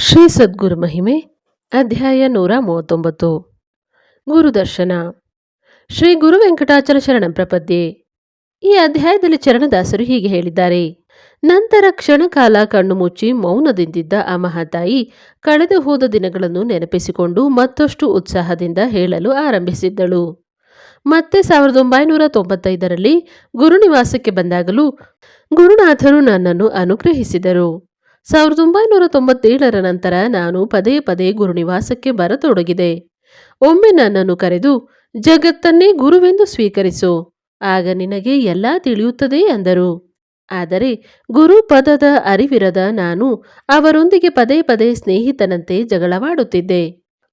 ಶ್ರೀ ಸದ್ಗುರು ಮಹಿಮೆ, ಅಧ್ಯಾಯ ನೂರ ಮೂವತ್ತೊಂಬತ್ತು. ಗುರುದರ್ಶನ. ಶ್ರೀ ಗುರು ವೆಂಕಟಾಚಲ ಶರಣ ಪ್ರಪದ್ಯೆ. ಈ ಅಧ್ಯಾಯದಲ್ಲಿ ಚರಣದಾಸರು ಹೀಗೆ ಹೇಳಿದ್ದಾರೆ. ನಂತರ ಕ್ಷಣಕಾಲ ಕಣ್ಣು ಮುಚ್ಚಿ ಮೌನದಿಂದಿದ್ದ ಆ ಮಹಾತಾಯಿ ಕಳೆದು ಹೋದ ದಿನಗಳನ್ನು ನೆನಪಿಸಿಕೊಂಡು ಮತ್ತಷ್ಟು ಉತ್ಸಾಹದಿಂದ ಹೇಳಲು ಆರಂಭಿಸಿದ್ದಳು. ಮತ್ತೆ ಸಾವಿರದ ಒಂಬೈನೂರ ತೊಂಬತ್ತೈದರಲ್ಲಿ ಗುರುನಿವಾಸಕ್ಕೆ ಬಂದಾಗಲೂ ಗುರುನಾಥರು ನನ್ನನ್ನು ಅನುಗ್ರಹಿಸಿದರು. ಸಾವಿರದ ಒಂಬೈನೂರ ತೊಂಬತ್ತೇಳರ ನಂತರ ನಾನು ಪದೇ ಪದೇ ಗುರುನಿವಾಸಕ್ಕೆ ಬರತೊಡಗಿದೆ. ಒಮ್ಮೆ ನನ್ನನ್ನು ಕರೆದು, ಜಗತ್ತನ್ನೇ ಗುರುವೆಂದು ಸ್ವೀಕರಿಸು, ಆಗ ನಿನಗೆ ಎಲ್ಲ ತಿಳಿಯುತ್ತದೆ ಅಂದರು. ಆದರೆ ಗುರು ಪದದ ಅರಿವಿರದ ನಾನು ಅವರೊಂದಿಗೆ ಪದೇ ಪದೇ ಸ್ನೇಹಿತನಂತೆ ಜಗಳವಾಡುತ್ತಿದ್ದೆ.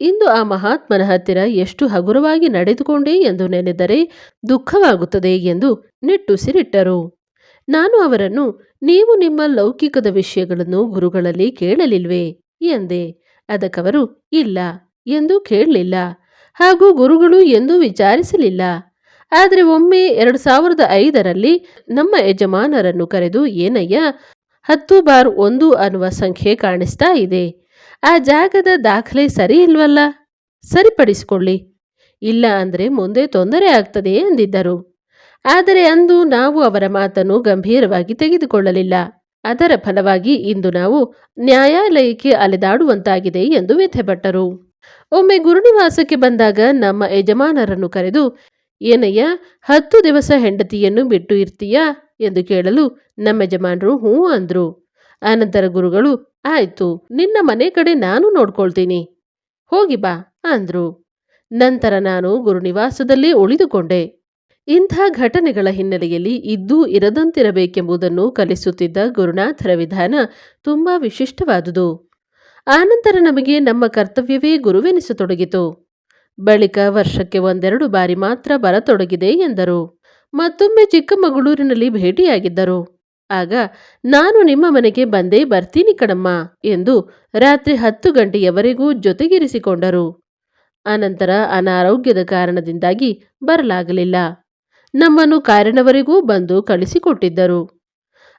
ಇಂದು ಆ ಮಹಾತ್ಮನ ಹತ್ತಿರ ಎಷ್ಟು ಹಗುರವಾಗಿ ನಡೆದುಕೊಂಡೆ ಎಂದು ನೆನೆದರೆ ದುಃಖವಾಗುತ್ತದೆ ಎಂದು ನಿಟ್ಟುಸಿರಿಟ್ಟರು ನಾನು ಅವರನ್ನು, ನೀವು ನಿಮ್ಮ ಲೌಕಿಕದ ವಿಷಯಗಳನ್ನು ಗುರುಗಳಲ್ಲಿ ಕೇಳಲಿಲ್ವೇ? ಎಂದೆ. ಅದಕ್ಕವರು, ಇಲ್ಲ, ಎಂದು ಕೇಳಲಿಲ್ಲ. ಹಾಗೂ ಗುರುಗಳು ಎಂದೂ ವಿಚಾರಿಸಲಿಲ್ಲ. ಆದರೆ ಒಮ್ಮೆ ಎರಡು ಸಾವಿರದ ಐದರಲ್ಲಿ ನಮ್ಮ ಯಜಮಾನರನ್ನು ಕರೆದು, ಏನಯ್ಯ, ಹತ್ತು ಬಾರ್ ಒಂದು ಅನ್ನುವ ಸಂಖ್ಯೆ ಕಾಣಿಸ್ತಾ ಇದೆ. ಆ ಜಾಗದ ದಾಖಲೆ ಸರಿ ಇಲ್ವಲ್ಲ ಸರಿಪಡಿಸಿಕೊಳ್ಳಿ. ಇಲ್ಲ ಅಂದರೆ ಮುಂದೆ ತೊಂದರೆ ಆಗ್ತದೆ ಎಂದಿದ್ದರು. ಆದರೆ ಅಂದು ನಾವು ಅವರ ಮಾತನ್ನು ಗಂಭೀರವಾಗಿ ತೆಗೆದುಕೊಳ್ಳಲಿಲ್ಲ. ಅದರ ಫಲವಾಗಿ ಇಂದು ನಾವು ನ್ಯಾಯಾಲಯಕ್ಕೆ ಅಲೆದಾಡುವಂತಾಗಿದೆ ಎಂದು ವ್ಯಥೆಪಟ್ಟರು. ಒಮ್ಮೆ ಗುರುನಿವಾಸಕ್ಕೆ ಬಂದಾಗ ನಮ್ಮ ಯಜಮಾನರನ್ನು ಕರೆದು, ಏನಯ್ಯ, ಹತ್ತು ದಿವಸ ಹೆಂಡತಿಯನ್ನು ಬಿಟ್ಟು ಇರ್ತೀಯಾ? ಎಂದು ಕೇಳಲು ನಮ್ಮ ಯಜಮಾನರು ಹ್ಞೂ ಅಂದ್ರು. ಆನಂತರ ಗುರುಗಳು, ಆಯ್ತು, ನಿನ್ನ ಮನೆ ಕಡೆ ನಾನು ನೋಡ್ಕೊಳ್ತೀನಿ. ಹೋಗಿ ಬಾ ಅಂದ್ರು. ನಂತರ ನಾನು ಗುರುನಿವಾಸದಲ್ಲೇ ಉಳಿದುಕೊಂಡೆ. ಇಂಥ ಘಟನೆಗಳ ಹಿನ್ನೆಲೆಯಲ್ಲಿ ಇದ್ದೂ ಇರದಂತಿರಬೇಕೆಂಬುದನ್ನು ಕಲಿಸುತ್ತಿದ್ದ ಗುರುನಾಥರ ವಿಧಾನ ತುಂಬಾ ವಿಶಿಷ್ಟವಾದುದು. ಆನಂತರ ನಮಗೆ ನಮ್ಮ ಕರ್ತವ್ಯವೇ ಗುರುವೆನಿಸತೊಡಗಿತು. ಬಳಿಕ ವರ್ಷಕ್ಕೆ ಒಂದೆರಡು ಬಾರಿ ಮಾತ್ರ ಬರತೊಡಗಿದೆ ಎಂದರು. ಮತ್ತೊಮ್ಮೆ ಚಿಕ್ಕಮಗಳೂರಿನಲ್ಲಿ ಭೇಟಿಯಾಗಿದ್ದರು. ಆಗ, ನಾನು ನಿಮ್ಮ ಮನೆಗೆ ಬಂದೇ ಬರ್ತೀನಿ ಕಣಮ್ಮ ಎಂದು ರಾತ್ರಿ ಹತ್ತು ಗಂಟೆಯವರೆಗೂ ಜೊತೆಗಿರಿಸಿಕೊಂಡರು. ಅನಂತರ ಅನಾರೋಗ್ಯದ ಕಾರಣದಿಂದಾಗಿ ಬರಲಾಗಲಿಲ್ಲ. ನಮ್ಮನ್ನು ಕಾರಿನವರೆಗೂ ಬಂದು ಕಳಿಸಿಕೊಟ್ಟಿದ್ದರು.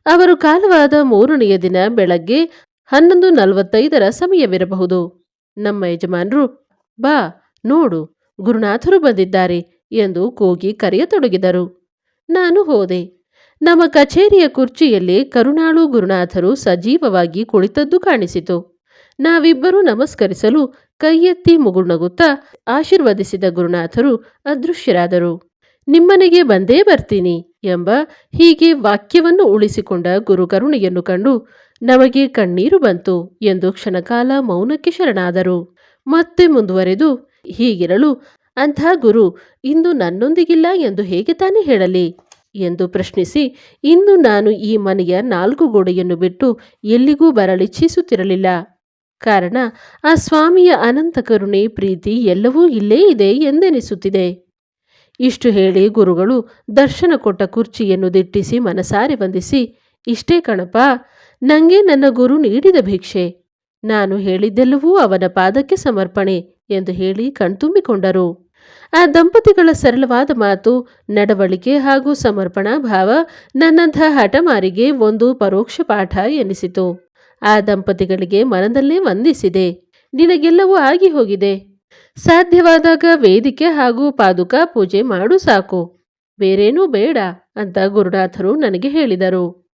ಅವರು ಕಾಲವಾದ ಮೂರನೆಯ ದಿನ ಬೆಳಗ್ಗೆ ಹನ್ನೊಂದು ನಲವತ್ತೈದರ ಸಮಯವಿರಬಹುದು. ನಮ್ಮ ಯಜಮಾನರು, ಬಾ, ನೋಡು, ಗುರುನಾಥರು ಬಂದಿದ್ದಾರೆ ಎಂದು ಕೂಗಿ ಕರೆಯತೊಡಗಿದರು. ನಾನು ಹೋದೆ. ನಮ್ಮ ಕಚೇರಿಯ ಕುರ್ಚಿಯಲ್ಲಿ ಕರುಣಾಳು ಗುರುನಾಥರು ಸಜೀವವಾಗಿ ಕುಳಿತದ್ದು ಕಾಣಿಸಿತು. ನಾವಿಬ್ಬರೂ ನಮಸ್ಕರಿಸಲು ಕೈಯೆತ್ತಿ ಮುಗುಳ್ನಗುತ್ತಾ ಆಶೀರ್ವದಿಸಿದ ಗುರುನಾಥರು ಅದೃಶ್ಯರಾದರು. ನಿಮ್ಮನೆಗೆ ಬಂದೇ ಬರ್ತೀನಿ ಎಂಬ ಹೀಗೆ ವಾಕ್ಯವನ್ನು ಉಳಿಸಿಕೊಂಡ ಗುರುಕರುಣೆಯನ್ನು ಕಂಡು ನಮಗೆ ಕಣ್ಣೀರು ಬಂತು ಎಂದು ಕ್ಷಣಕಾಲ ಮೌನಕ್ಕೆ ಶರಣಾದರು. ಮತ್ತೆ ಮುಂದುವರೆದು, ಹೀಗಿರಲು ಅಂಥ ಗುರು ಇಂದು ನನ್ನೊಂದಿಗಿಲ್ಲ ಎಂದು ಹೇಗೆ ತಾನೇ ಹೇಳಲಿ ಎಂದು ಪ್ರಶ್ನಿಸಿ, ಇಂದು ನಾನು ಈ ಮನೆಯ ನಾಲ್ಕು ಗೋಡೆಯನ್ನು ಬಿಟ್ಟು ಎಲ್ಲಿಗೂ ಬರಲಿಚ್ಛಿಸುತ್ತಿರಲಿಲ್ಲ. ಕಾರಣ, ಆ ಸ್ವಾಮಿಯ ಅನಂತ ಕರುಣೆ, ಪ್ರೀತಿ ಎಲ್ಲವೂ ಇಲ್ಲೇ ಇದೆ ಎಂದೆನಿಸುತ್ತಿದೆ. ಇಷ್ಟು ಹೇಳಿ ಗುರುಗಳು ದರ್ಶನ ಕೊಟ್ಟ ಕುರ್ಚಿಯನ್ನು ದಿಟ್ಟಿಸಿ ಮನಸಾರೆ ವಂದಿಸಿ, ಇಷ್ಟೇ ಕಣಪ್ಪ, ನಂಗೆ ನನ್ನ ಗುರು ನೀಡಿದ ಭಿಕ್ಷೆ. ನಾನು ಹೇಳಿದ್ದೆಲ್ಲವೂ ಅವನ ಪಾದಕ್ಕೆ ಸಮರ್ಪಣೆ ಎಂದು ಹೇಳಿ ಕಣ್ತುಂಬಿಕೊಂಡರು. ಆ ದಂಪತಿಗಳ ಸರಳವಾದ ಮಾತು, ನಡವಳಿಕೆ ಹಾಗೂ ಸಮರ್ಪಣಾ ಭಾವ ನನ್ನಂಥ ಹಠಮಾರಿಗೆ ಒಂದು ಪರೋಕ್ಷ ಪಾಠ ಎನಿಸಿತು. ಆ ದಂಪತಿಗಳಿಗೆ ಮನದಲ್ಲೇ ವಂದಿಸಿದೆ. ನಿನಗೆಲ್ಲವೂ ಆಗಿ ಹೋಗಿದೆ. ಸಾಧ್ಯವಾದಾಗ ವೇದಿಕೆ ಹಾಗೂ ಪಾದುಕಾ ಪೂಜೆ ಮಾಡು ಸಾಕು. ಬೇರೇನೂ ಬೇಡ ಅಂತ ಗುರುನಾಥರು ನನಗೆ ಹೇಳಿದರು.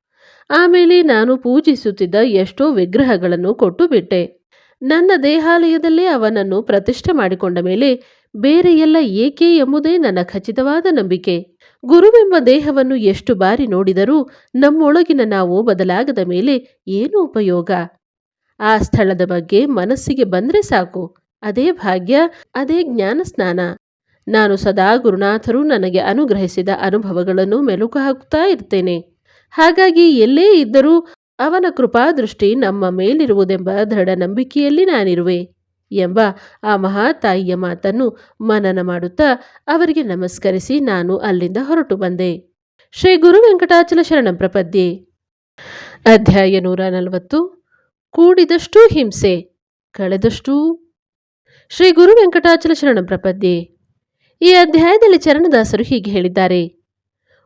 ಆಮೇಲೆ ನಾನು ಪೂಜಿಸುತ್ತಿದ್ದ ಎಷ್ಟೋ ವಿಗ್ರಹಗಳನ್ನು ಕೊಟ್ಟು ಬಿಟ್ಟೆ. ನನ್ನ ದೇಹಾಲಯದಲ್ಲೇ ಅವನನ್ನು ಪ್ರತಿಷ್ಠೆ ಮಾಡಿಕೊಂಡ ಮೇಲೆ ಬೇರೆ ಎಲ್ಲ ಏಕೆ ಎಂಬುದೇ ನನ್ನ ಖಚಿತವಾದ ನಂಬಿಕೆ. ಗುರುವೆಂಬ ದೇಹವನ್ನು ಎಷ್ಟು ಬಾರಿ ನೋಡಿದರೂ ನಮ್ಮೊಳಗಿನ ನಾವು ಬದಲಾಗದ ಮೇಲೆ ಏನು ಉಪಯೋಗ. ಆ ಸ್ಥಳದ ಬಗ್ಗೆ ಮನಸ್ಸಿಗೆ ಬಂದರೆ ಸಾಕು. ಅದೇ ಭಾಗ್ಯ, ಅದೇ ಜ್ಞಾನ ಸ್ನಾನ. ನಾನು ಸದಾ ಗುರುನಾಥರು ನನಗೆ ಅನುಗ್ರಹಿಸಿದ ಅನುಭವಗಳನ್ನು ಮೆಲುಕು ಹಾಕುತ್ತಾ ಇರ್ತೇನೆ. ಹಾಗಾಗಿ ಎಲ್ಲೇ ಇದ್ದರೂ ಅವನ ಕೃಪಾದೃಷ್ಟಿ ನಮ್ಮ ಮೇಲಿರುವುದೆಂಬ ದೃಢ ನಂಬಿಕೆಯಲ್ಲಿ ನಾನಿರುವೆ ಎಂಬ ಆ ಮಹಾತಾಯಿಯ ಮಾತನ್ನು ಮನನ ಮಾಡುತ್ತಾ ಅವರಿಗೆ ನಮಸ್ಕರಿಸಿ ನಾನು ಅಲ್ಲಿಂದ ಹೊರಟು ಬಂದೆ. ಶ್ರೀ ಗುರು ವೆಂಕಟಾಚಲ ಶರಣ ಪ್ರಪದ್ಯೆ. ಅಧ್ಯಾಯ ನೂರ ನಲವತ್ತು. ಕೂಡಿದಷ್ಟೂ ಹಿಂಸೆ, ಕಳೆದಷ್ಟೂ ಶ್ರೀ ಗುರು ವೆಂಕಟಾಚಲ ಶರಣ ಪ್ರಪದ್ಯೆ. ಈ ಅಧ್ಯಾಯದಲ್ಲಿ ಚರಣದಾಸರು ಹೀಗೆ ಹೇಳಿದ್ದಾರೆ.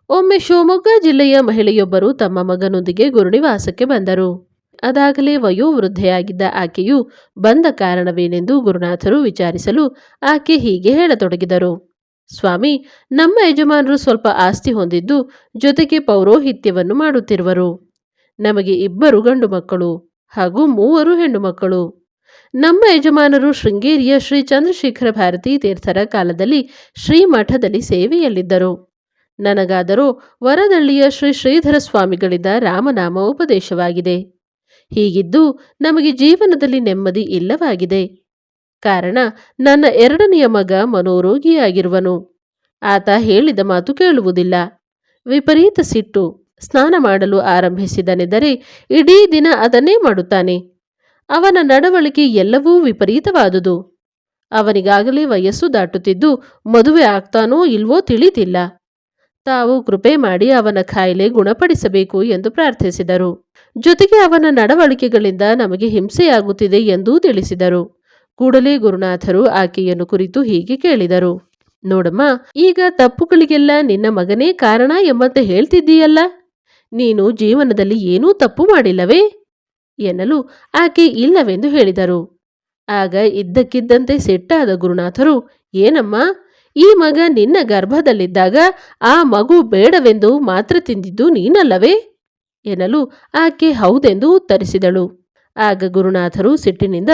ಒಮ್ಮೆ ಶಿವಮೊಗ್ಗ ಜಿಲ್ಲೆಯ ಮಹಿಳೆಯೊಬ್ಬರು ತಮ್ಮ ಮಗನೊಂದಿಗೆ ಗುರುನಿವಾಸಕ್ಕೆ ಬಂದರು. ಅದಾಗಲೇ ವಯೋವೃದ್ಧೆಯಾಗಿದ್ದ ಆಕೆಯು ಬಂದ ಕಾರಣವೇನೆಂದು ಗುರುನಾಥರು ವಿಚಾರಿಸಲು ಆಕೆ ಹೀಗೆ ಹೇಳತೊಡಗಿದರು. ಸ್ವಾಮಿ, ನಮ್ಮ ಯಜಮಾನರು ಸ್ವಲ್ಪ ಆಸ್ತಿ ಹೊಂದಿದ್ದು ಜೊತೆಗೆ ಪೌರೋಹಿತ್ಯವನ್ನು ಮಾಡುತ್ತಿರುವರು. ನಮಗೆ ಇಬ್ಬರು ಗಂಡು ಮಕ್ಕಳು ಹಾಗೂ ಮೂವರು ಹೆಣ್ಣು ಮಕ್ಕಳು. ನಮ್ಮ ಯಜಮಾನರು ಶೃಂಗೇರಿಯ ಶ್ರೀ ಚಂದ್ರಶೇಖರ ಭಾರತೀ ತೀರ್ಥರ ಕಾಲದಲ್ಲಿ ಶ್ರೀಮಠದಲ್ಲಿ ಸೇವೆಯಲ್ಲಿದ್ದರು. ನನಗಾದರೂ ವರದಳ್ಳಿಯ ಶ್ರೀ ಶ್ರೀಧರ ಸ್ವಾಮಿಗಳಿಂದ ರಾಮನಾಮ ಉಪದೇಶವಾಗಿದೆ. ಹೀಗಿದ್ದು ನಮಗೆ ಜೀವನದಲ್ಲಿ ನೆಮ್ಮದಿ ಇಲ್ಲವಾಗಿದೆ. ಕಾರಣ ನನ್ನ ಎರಡನೆಯ ಮಗ ಮನೋರೋಗಿಯಾಗಿರುವನು. ಆತ ಹೇಳಿದ ಮಾತು ಕೇಳುವುದಿಲ್ಲ. ವಿಪರೀತ ಸಿಟ್ಟು. ಸ್ನಾನ ಮಾಡಲು ಆರಂಭಿಸಿದನೆಂದರೆ ಇಡೀ ದಿನ ಅದನ್ನೇ ಮಾಡುತ್ತಾನೆ. ಅವನ ನಡವಳಿಕೆ ಎಲ್ಲವೂ ವಿಪರೀತವಾದುದು. ಅವನಿಗಾಗಲೇ ವಯಸ್ಸು ದಾಟುತ್ತಿದ್ದು ಮದುವೆ ಆಗ್ತಾನೋ ಇಲ್ವೋ ತಿಳಿದಿಲ್ಲ. ತಾವು ಕೃಪೆ ಮಾಡಿ ಅವನ ಖಾಯಿಲೆ ಗುಣಪಡಿಸಬೇಕು ಎಂದು ಪ್ರಾರ್ಥಿಸಿದರು. ಜೊತೆಗೆ ಅವನ ನಡವಳಿಕೆಗಳಿಂದ ನಮಗೆ ಹಿಂಸೆಯಾಗುತ್ತಿದೆ ಎಂದೂ ತಿಳಿಸಿದರು. ಕೂಡಲೇ ಗುರುನಾಥರು ಆಕೆಯನ್ನು ಕುರಿತು ಹೀಗೆ ಕೇಳಿದರು. ನೋಡಮ್ಮ, ಈಗ ತಪ್ಪುಗಳಿಗೆಲ್ಲ ನಿನ್ನ ಮಗನೇ ಕಾರಣ ಎಂಬಂತೆ ಹೇಳ್ತಿದ್ದೀಯಲ್ಲ? ನೀನು ಜೀವನದಲ್ಲಿ ಏನೂ ತಪ್ಪು ಮಾಡಿಲ್ಲವೇ? ಎನ್ನಲು ಆಕೆ ಇಲ್ಲವೆಂದು ಹೇಳಿದರು. ಆಗ ಇದ್ದಕ್ಕಿದ್ದಂತೆ ಸಿಟ್ಟಾದ ಗುರುನಾಥರು, ಏನಮ್ಮ, ಈ ಮಗ ನಿನ್ನ ಗರ್ಭದಲ್ಲಿದ್ದಾಗ ಆ ಮಗು ಬೇಡವೆಂದು ಮಾತ್ರ ತಿಂದಿದ್ದು ನೀನಲ್ಲವೇ? ಎನ್ನಲು ಆಕೆ ಹೌದೆಂದು ಉತ್ತರಿಸಿದಳು. ಆಗ ಗುರುನಾಥರು ಸಿಟ್ಟಿನಿಂದ,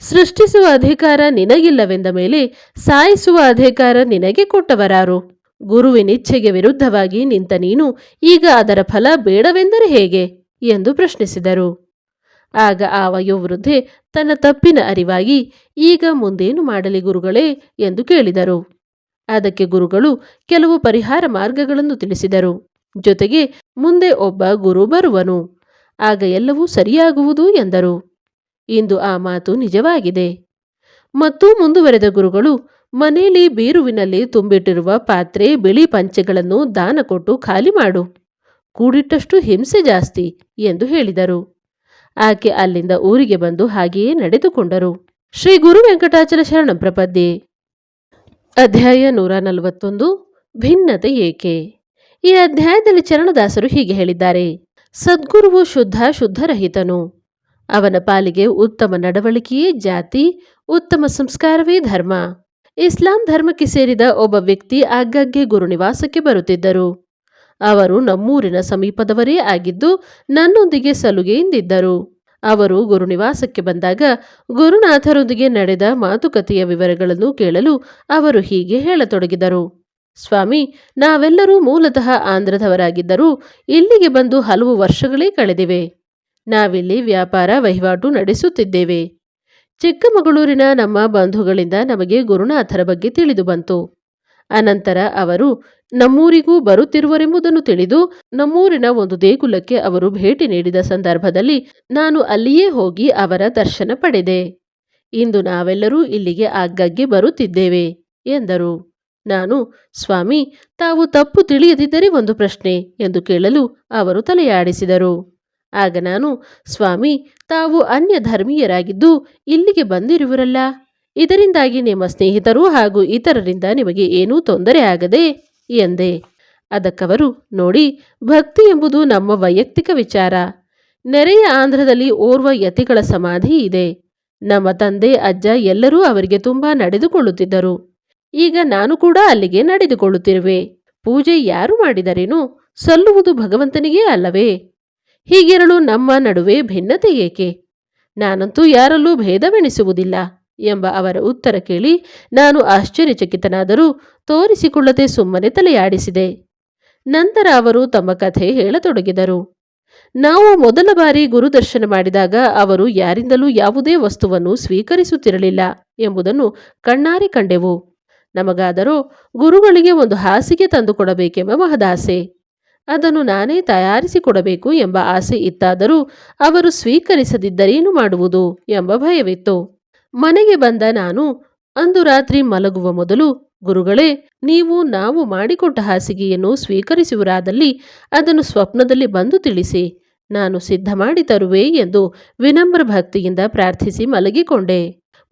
ಸೃಷ್ಟಿಸುವ ಅಧಿಕಾರ ನಿನಗಿಲ್ಲವೆಂದ ಮೇಲೆ ಸಾಯಿಸುವ ಅಧಿಕಾರ ನಿನಗೆ ಕೊಟ್ಟವರಾರು. ಗುರುವಿನಿಚ್ಛೆಗೆ ವಿರುದ್ಧವಾಗಿ ನಿಂತ ನೀನು ಈಗ ಅದರ ಫಲ ಬೇಡವೆಂದರೆ ಹೇಗೆ? ಎಂದು ಪ್ರಶ್ನಿಸಿದರು. ಆಗ ಆ ವಯೋವೃದ್ಧೆ ತನ್ನ ತಪ್ಪಿನ ಅರಿವಾಗಿ, ಈಗ ಮುಂದೇನು ಮಾಡಲಿ ಗುರುಗಳೇ? ಎಂದು ಕೇಳಿದರು. ಅದಕ್ಕೆ ಗುರುಗಳು ಕೆಲವು ಪರಿಹಾರ ಮಾರ್ಗಗಳನ್ನು ತಿಳಿಸಿದರು. ಜೊತೆಗೆ, ಮುಂದೆ ಒಬ್ಬ ಗುರು ಬರುವನು. ಆಗ ಎಲ್ಲವೂ ಸರಿಯಾಗುವುದು? ಎಂದರು. ಇಂದು ಆ ಮಾತು ನಿಜವಾಗಿದೆ. ಮತ್ತು ಮುಂದುವರೆದ ಗುರುಗಳು ಮನೆಯಲ್ಲಿ ಬೀರುವಿನಲ್ಲಿ ತುಂಬಿಟ್ಟಿರುವ ಪಾತ್ರೆ, ಬಿಳಿ ಪಂಚೆಗಳನ್ನು ದಾನ ಕೊಟ್ಟು ಖಾಲಿ ಮಾಡು. ಕೂಡಿಟ್ಟಷ್ಟು ಹಿಂಸೆ ಜಾಸ್ತಿ, ಎಂದು ಹೇಳಿದರು. ಆಕೆ ಅಲ್ಲಿಂದ ಊರಿಗೆ ಬಂದು ಹಾಗೆಯೇ ನಡೆದುಕೊಂಡರು. ಶ್ರೀ ಗುರು ವೆಂಕಟಾಚಲ ಶರಣ ಪ್ರಪದ್ಯೆ. ಅಧ್ಯಾಯ ನೂರ ನಲವತ್ತೊಂದು. ಭಿನ್ನತೆ ಏಕೆ? ಈ ಅಧ್ಯಾಯದಲ್ಲಿ ಚರಣದಾಸರು ಹೀಗೆ ಹೇಳಿದ್ದಾರೆ. ಸದ್ಗುರುವು ಶುದ್ಧ ಶುದ್ಧರಹಿತನು ಅವನ ಪಾಲಿಗೆ ಉತ್ತಮ ನಡವಳಿಕೆಯೇ ಜಾತಿ, ಉತ್ತಮ ಸಂಸ್ಕಾರವೇ ಧರ್ಮ. ಇಸ್ಲಾಂ ಧರ್ಮಕ್ಕೆ ಸೇರಿದ ಒಬ್ಬ ವ್ಯಕ್ತಿ ಆಗಾಗ್ಗೆ ಗುರುನಿವಾಸಕ್ಕೆ ಬರುತ್ತಿದ್ದರು. ಅವರು ನಮ್ಮೂರಿನ ಸಮೀಪದವರೇ ಆಗಿದ್ದು ನನ್ನೊಂದಿಗೆ ಸಲುಗೆಯಿಂದಿದ್ದರು. ಅವರು ಗುರುನಿವಾಸಕ್ಕೆ ಬಂದಾಗ ಗುರುನಾಥರೊಂದಿಗೆ ನಡೆದ ಮಾತುಕತೆಯ ವಿವರಗಳನ್ನು ಕೇಳಲು ಅವರು ಹೀಗೆ ಹೇಳತೊಡಗಿದರು. ಸ್ವಾಮಿ, ನಾವೆಲ್ಲರೂ ಮೂಲತಃ ಆಂಧ್ರದವರಾಗಿದ್ದರೂ ಇಲ್ಲಿಗೆ ಬಂದು ಹಲವು ವರ್ಷಗಳೇ ಕಳೆದಿವೆ. ನಾವಿಲ್ಲಿ ವ್ಯಾಪಾರ ವಹಿವಾಟು ನಡೆಸುತ್ತಿದ್ದೇವೆ. ಚಿಕ್ಕಮಗಳೂರಿನ ನಮ್ಮ ಬಂಧುಗಳಿಂದ ನಮಗೆ ಗುರುನಾಥರ ಬಗ್ಗೆ ತಿಳಿದು ಬಂತು. ಅನಂತರ ಅವರು, ನಮ್ಮೂರಿಗೂ ಬರುತ್ತಿರುವರೆಂಬುದನ್ನು ತಿಳಿದು ನಮ್ಮೂರಿನ ಒಂದು ದೇಗುಲಕ್ಕೆ ಅವರು ಭೇಟಿ ನೀಡಿದ ಸಂದರ್ಭದಲ್ಲಿ ನಾನು ಅಲ್ಲಿಯೇ ಹೋಗಿ ಅವರ ದರ್ಶನ ಪಡೆದೆ. ಇಂದು ನಾವೆಲ್ಲರೂ ಇಲ್ಲಿಗೆ ಆಗಾಗ್ಗೆ ಬರುತ್ತಿದ್ದೇವೆ ಎಂದರು. ನಾನು, ಸ್ವಾಮಿ, ತಾವು ತಪ್ಪು ತಿಳಿಯದಿದ್ದರೆ ಒಂದು ಪ್ರಶ್ನೆ ಎಂದು ಕೇಳಲು ಅವರು ತಲೆಯಾಡಿಸಿದರು. ಆಗ ನಾನು, ಸ್ವಾಮಿ, ತಾವು ಅನ್ಯ ಧರ್ಮೀಯರಾಗಿದ್ದು ಇಲ್ಲಿಗೆ ಬಂದಿರುವರಲ್ಲ? ಇದರಿಂದಾಗಿ ನಿಮ್ಮ ಸ್ನೇಹಿತರು ಹಾಗೂ ಇತರರಿಂದ ನಿಮಗೆ ಏನೂ ತೊಂದರೆ ಆಗದೆ ಎಂದೆ. ಅದಕ್ಕವರು ನೋಡಿ, ಭಕ್ತಿ ಎಂಬುದು ನಮ್ಮ ವೈಯಕ್ತಿಕ ವಿಚಾರ. ನೆರೆಯ ಆಂಧ್ರದಲ್ಲಿ ಓರ್ವ ಯತಿಗಳ ಸಮಾಧಿ ಇದೆ. ನಮ್ಮ ತಂದೆ, ಅಜ್ಜ ಎಲ್ಲರೂ ಅವರಿಗೆ ತುಂಬಾ ನಡೆದುಕೊಳ್ಳುತ್ತಿದ್ದರು. ಈಗ ನಾನು ಕೂಡ ಅಲ್ಲಿಗೆ ನಡೆದುಕೊಳ್ಳುತ್ತಿರುವೆ. ಪೂಜೆ ಯಾರು ಮಾಡಿದರೇನು? ಸಲ್ಲುವುದು ಭಗವಂತನಿಗೇ ಅಲ್ಲವೇ? ಹೀಗಿರಲು ನಮ್ಮ ನಡುವೆ ಭಿನ್ನತೆ ಏಕೆ? ನಾನಂತೂ ಯಾರಲ್ಲೂ ಭೇದವೆಣಿಸುವುದಿಲ್ಲ. ಎಂಬ ಅವರ ಉತ್ತರ ಕೇಳಿ ನಾನು ಆಶ್ಚರ್ಯಚಕಿತನಾದರೂ ತೋರಿಸಿಕೊಳ್ಳದೆ ಸುಮ್ಮನೆ ತಲೆಯಾಡಿಸಿದೆ. ನಂತರ ಅವರು ತಮ್ಮ ಕಥೆ ಹೇಳತೊಡಗಿದರು. ನಾವು ಮೊದಲ ಬಾರಿ ಗುರುದರ್ಶನ ಮಾಡಿದಾಗ ಅವರು ಯಾರಿಂದಲೂ ಯಾವುದೇ ವಸ್ತುವನ್ನು ಸ್ವೀಕರಿಸುತ್ತಿರಲಿಲ್ಲ ಎಂಬುದನ್ನು ಕಣ್ಣಾರೆ ಕಂಡೆವು. ನಮಗಾದರೂ ಗುರುಗಳಿಗೆ ಒಂದು ಹಾಸಿಗೆ ತಂದುಕೊಡಬೇಕೆಂಬ ಮಹದಾಸೆ. ಅದನ್ನು ನಾನೇ ತಯಾರಿಸಿಕೊಡಬೇಕು ಎಂಬ ಆಸೆ ಇತ್ತಾದರೂ ಅವರು ಸ್ವೀಕರಿಸದಿದ್ದರೇನು ಮಾಡುವುದು ಎಂಬ ಭಯವಿತ್ತು. ಮನೆಗೆ ಬಂದ ನಾನು, ಅಂದು ರಾತ್ರಿ ಮಲಗುವ ಮೊದಲು, ಗುರುಗಳೇ, ನೀವು ನಾವು ಮಾಡಿಕೊಟ್ಟ ಹಾಸಿಗೆಯನ್ನು ಸ್ವೀಕರಿಸುವರಾದಲ್ಲಿ ಅದನ್ನು ಸ್ವಪ್ನದಲ್ಲಿ ಬಂದು ತಿಳಿಸಿ. ನಾನು ಸಿದ್ಧ ಮಾಡಿ ತರುವೆ ಎಂದು ವಿನಮ್ರ ಭಕ್ತಿಯಿಂದ ಪ್ರಾರ್ಥಿಸಿ ಮಲಗಿಕೊಂಡೆ.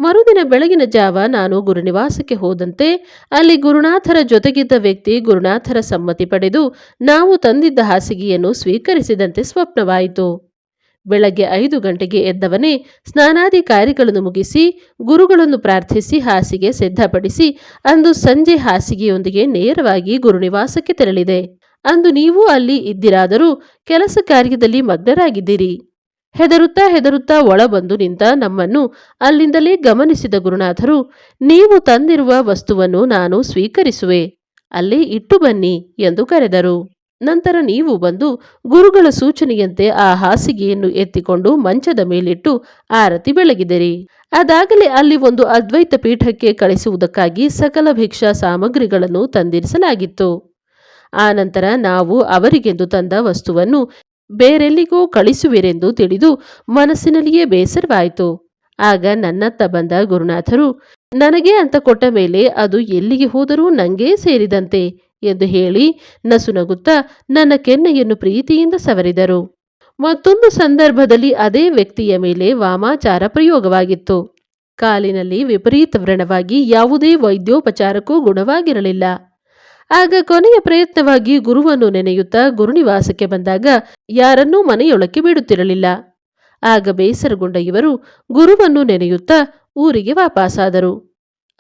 ಮರುದಿನ ಬೆಳಗಿನ ಜಾವ ನಾನು ಗುರುನಿವಾಸಕ್ಕೆ ಹೋದಂತೆ, ಅಲ್ಲಿ ಗುರುನಾಥರ ಜೊತೆಗಿದ್ದ ವ್ಯಕ್ತಿ ಗುರುನಾಥರ ಸಮ್ಮತಿ ಪಡೆದು, ನಾವು ತಂದಿದ್ದ ಹಾಸಿಗೆಯನ್ನು ಸ್ವೀಕರಿಸಿದಂತೆ ಸ್ವಪ್ನವಾಯಿತು. ಬೆಳಗ್ಗೆ ಐದು ಗಂಟೆಗೆ ಎದ್ದವನೇ ಸ್ನಾನಾದಿ ಕಾರ್ಯಗಳನ್ನು ಮುಗಿಸಿ ಗುರುಗಳನ್ನು ಪ್ರಾರ್ಥಿಸಿ ಹಾಸಿಗೆ ಸಿದ್ಧಪಡಿಸಿ ಅಂದು ಸಂಜೆ ಹಾಸಿಗೆಯೊಂದಿಗೆ ನೇರವಾಗಿ ಗುರುನಿವಾಸಕ್ಕೆ ತೆರಳಿದೆ. ಅಂದು ನೀವು ಅಲ್ಲಿ ಇದ್ದಿರಾದರೂ ಕೆಲಸ ಕಾರ್ಯದಲ್ಲಿ ಮಗ್ನರಾಗಿದ್ದೀರಿ. ಹೆದರುತ್ತಾ ಹೆದರುತ್ತಾ ಒಳಬಂದು ನಿಂತ ನಮ್ಮನ್ನು ಅಲ್ಲಿಂದಲೇ ಗಮನಿಸಿದ ಗುರುನಾಥರು, ನೀವು ತಂದಿರುವ ವಸ್ತುವನ್ನು ನಾನು ಸ್ವೀಕರಿಸುವೆ. ಅಲ್ಲೇ ಇಟ್ಟು ಬನ್ನಿ ಎಂದು ಕರೆದರು. ನಂತರ ನೀವು ಬಂದು ಗುರುಗಳ ಸೂಚನೆಯಂತೆ ಆ ಹಾಸಿಗೆಯನ್ನು ಎತ್ತಿಕೊಂಡು ಮಂಚದ ಮೇಲಿಟ್ಟು ಆರತಿ ಬೆಳಗಿದಿರಿ. ಅದಾಗಲೇ ಅಲ್ಲಿ ಒಂದು ಅದ್ವೈತ ಪೀಠಕ್ಕೆ ಕಳಿಸುವುದಕ್ಕಾಗಿ ಸಕಲ ಭಿಕ್ಷಾ ಸಾಮಗ್ರಿಗಳನ್ನು ತಂದಿರಿಸಲಾಗಿತ್ತು. ಆನಂತರ ನಾವು ಅವರಿಗೆಂದು ತಂದ ವಸ್ತುವನ್ನು ಬೇರೆಲ್ಲಿಗೂ ಕಳಿಸುವಿರೆಂದು ತಿಳಿದು ಮನಸ್ಸಿನಲ್ಲಿಯೇ ಬೇಸರವಾಯಿತು. ಆಗ ನನ್ನತ್ತ ಬಂದ ಗುರುನಾಥರು, ನನಗೆ ಅಂತ ಕೊಟ್ಟ ಮೇಲೆ ಅದು ಎಲ್ಲಿಗೆ ಹೋದರೂ ನಂಗೇ ಸೇರಿದಂತೆ ಎಂದು ಹೇಳಿ ನಸುನಗುತ್ತಾ ನನ್ನ ಕೆನ್ನೆಯನ್ನು ಪ್ರೀತಿಯಿಂದ ಸವರಿದರು. ಮತ್ತೊಂದು ಸಂದರ್ಭದಲ್ಲಿ ಅದೇ ವ್ಯಕ್ತಿಯ ಮೇಲೆ ವಾಮಾಚಾರ ಪ್ರಯೋಗವಾಗಿತ್ತು. ಕಾಲಿನಲ್ಲಿ ವಿಪರೀತ ವ್ರಣವಾಗಿ ಯಾವುದೇ ವೈದ್ಯೋಪಚಾರಕ್ಕೂ ಗುಣವಾಗಿರಲಿಲ್ಲ. ಆಗ ಕೊನೆಯ ಪ್ರಯತ್ನವಾಗಿ ಗುರುವನ್ನು ನೆನೆಯುತ್ತಾ ಗುರುನಿವಾಸಕ್ಕೆ ಬಂದಾಗ ಯಾರನ್ನೂ ಮನೆಯೊಳಕ್ಕೆ ಬಿಡುತ್ತಿರಲಿಲ್ಲ. ಆಗ ಬೇಸರಗೊಂಡ ಇವರು ಗುರುವನ್ನು ನೆನೆಯುತ್ತಾ ಊರಿಗೆ ವಾಪಾಸಾದರು.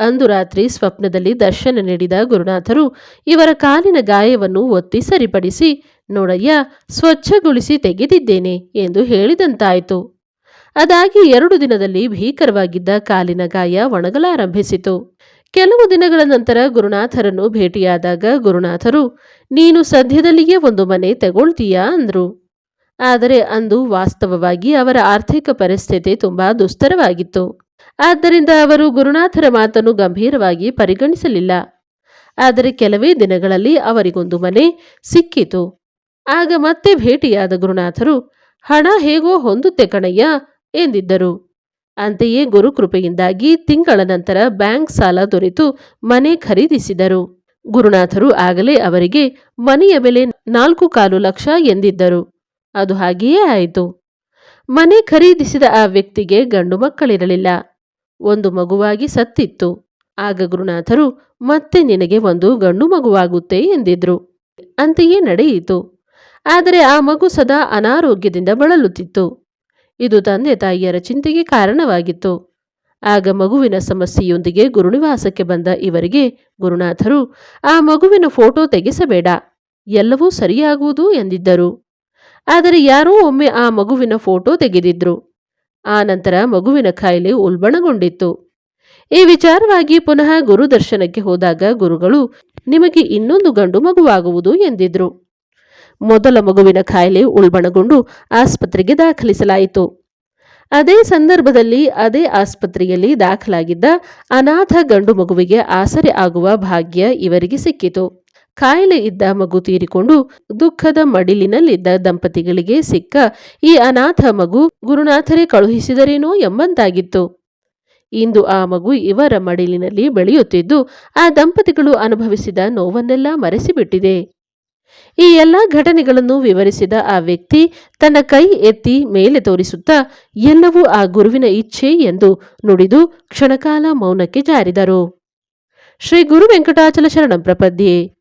ಅಂದು ರಾತ್ರಿ ಸ್ವಪ್ನದಲ್ಲಿ ದರ್ಶನ ನೀಡಿದ ಗುರುನಾಥರು, ಇವರ ಕಾಲಿನ ಗಾಯವನ್ನು ಒತ್ತಿ ಸರಿಪಡಿಸಿ, ನೋಡಯ್ಯ, ಸ್ವಚ್ಛಗೊಳಿಸಿ ತೆಗೆದಿದ್ದೇನೆ ಎಂದು ಹೇಳಿದಂತಾಯಿತು. ಅದಾಗಿ ಎರಡು ದಿನದಲ್ಲಿ ಭೀಕರವಾಗಿದ್ದ ಕಾಲಿನ ಗಾಯ ಒಣಗಲಾರಂಭಿಸಿತು. ಕೆಲವು ದಿನಗಳ ನಂತರ ಗುರುನಾಥರನ್ನು ಭೇಟಿಯಾದಾಗ ಗುರುನಾಥರು, ನೀನು ಸದ್ಯದಲ್ಲಿಯೇ ಒಂದು ಮನೆ ತಗೊಳ್ತೀಯಾ? ಅಂದ್ರು. ಆದರೆ ಅಂದು ವಾಸ್ತವವಾಗಿ ಅವರ ಆರ್ಥಿಕ ಪರಿಸ್ಥಿತಿ ತುಂಬಾ ದುಸ್ತರವಾಗಿತ್ತು. ಆದ್ದರಿಂದ ಅವರು ಗುರುನಾಥರ ಮಾತನ್ನು ಗಂಭೀರವಾಗಿ ಪರಿಗಣಿಸಲಿಲ್ಲ. ಆದರೆ ಕೆಲವೇ ದಿನಗಳಲ್ಲಿ ಅವರಿಗೊಂದು ಮನೆ ಸಿಕ್ಕಿತು. ಆಗ ಮತ್ತೆ ಭೇಟಿಯಾದ ಗುರುನಾಥರು, ಹಣ ಹೇಗೋ ಹೊಂದುತ್ತೆ ಕಣಯ್ಯ ಎಂದಿದ್ದರು. ಅಂತೆಯೇ ಗುರುಕೃಪೆಯಿಂದಾಗಿ ತಿಂಗಳ ನಂತರ ಬ್ಯಾಂಕ್ ಸಾಲ ದೊರೆತು ಮನೆ ಖರೀದಿಸಿದರು. ಗುರುನಾಥರು ಆಗಲೇ ಅವರಿಗೆ ಮನೆಯ ಬೆಲೆ ನಾಲ್ಕು ಕಾಲು ಲಕ್ಷ ಎಂದಿದ್ದರು. ಅದು ಹಾಗೆಯೇ ಆಯಿತು. ಮನೆ ಖರೀದಿಸಿದ ಆ ವ್ಯಕ್ತಿಗೆ ಗಂಡು ಮಕ್ಕಳಿರಲಿಲ್ಲ. ಒಂದು ಮಗುವಾಗಿ ಸತ್ತಿತ್ತು. ಆಗ ಗುರುನಾಥರು, ಮತ್ತೆ ನಿನಗೆ ಒಂದು ಗಂಡು ಮಗುವಾಗುತ್ತೆ ಎಂದಿದ್ರು. ಅಂತೆಯೇ ನಡೆಯಿತು. ಆದರೆ ಆ ಮಗು ಸದಾ ಅನಾರೋಗ್ಯದಿಂದ ಬಳಲುತ್ತಿತ್ತು. ಇದು ತಂದೆ ತಾಯಿಯರ ಚಿಂತೆಗೆ ಕಾರಣವಾಗಿತ್ತು. ಆಗ ಮಗುವಿನ ಸಮಸ್ಯೆಯೊಂದಿಗೆ ಗುರುನಿವಾಸಕ್ಕೆ ಬಂದ ಇವರಿಗೆ ಗುರುನಾಥರು, ಆ ಮಗುವಿನ ಫೋಟೋ ತೆಗೆಸಬೇಡ. ಎಲ್ಲವೂ ಸರಿಯಾಗುವುದು ಎಂದಿದ್ದರು. ಆದರೆ ಯಾರೋ ಒಮ್ಮೆ ಆ ಮಗುವಿನ ಫೋಟೋ ತೆಗೆದಿದ್ರು. ಆ ನಂತರ ಮಗುವಿನ ಖಾಯಿಲೆ ಉಲ್ಬಣಗೊಂಡಿತ್ತು. ಈ ವಿಚಾರವಾಗಿ ಪುನಃ ಗುರು ದರ್ಶನಕ್ಕೆ ಹೋದಾಗ ಗುರುಗಳು, ನಿಮಗೆ ಇನ್ನೊಂದು ಗಂಡು ಮಗುವಾಗುವುದು ಎಂದಿದ್ರು. ಮೊದಲ ಮಗುವಿನ ಖಾಯಿಲೆ ಉಲ್ಬಣಗೊಂಡು ಆಸ್ಪತ್ರೆಗೆ ದಾಖಲಿಸಲಾಯಿತು. ಅದೇ ಸಂದರ್ಭದಲ್ಲಿ ಅದೇ ಆಸ್ಪತ್ರೆಯಲ್ಲಿ ದಾಖಲಾಗಿದ್ದ ಅನಾಥ ಗಂಡು ಮಗುವಿಗೆ ಆಸರೆ ಆಗುವ ಭಾಗ್ಯ ಇವರಿಗೆ ಸಿಕ್ಕಿತು. ಕಾಯಿಲೆ ಇದ್ದ ಮಗು ತೀರಿಕೊಂಡು ದುಃಖದ ಮಡಿಲಿನಲ್ಲಿದ್ದ ದಂಪತಿಗಳಿಗೆ ಸಿಕ್ಕ ಈ ಅನಾಥ ಮಗು ಗುರುನಾಥರೇ ಕಳುಹಿಸಿದರೇನೋ ಎಂಬಂತಾಗಿತ್ತು. ಇಂದು ಆ ಮಗು ಇವರ ಮಡಿಲಿನಲ್ಲಿ ಬೆಳೆಯುತ್ತಿದ್ದು, ಆ ದಂಪತಿಗಳು ಅನುಭವಿಸಿದ ನೋವನ್ನೆಲ್ಲ ಮರೆಸಿಬಿಟ್ಟಿದೆ. ಈ ಎಲ್ಲ ಘಟನೆಗಳನ್ನು ವಿವರಿಸಿದ ಆ ವ್ಯಕ್ತಿ ತನ್ನ ಕೈ ಎತ್ತಿ ಮೇಲೆ ತೋರಿಸುತ್ತಾ, ಎಲ್ಲವೂ ಆ ಗುರುವಿನ ಇಚ್ಛೆ ಎಂದು ನುಡಿದು ಕ್ಷಣಕಾಲ ಮೌನಕ್ಕೆ ಜಾರಿದರು. ಶ್ರೀ ಗುರು ವೆಂಕಟಾಚಲ ಶರಣಂ ಪ್ರಪದ್ಯೆ.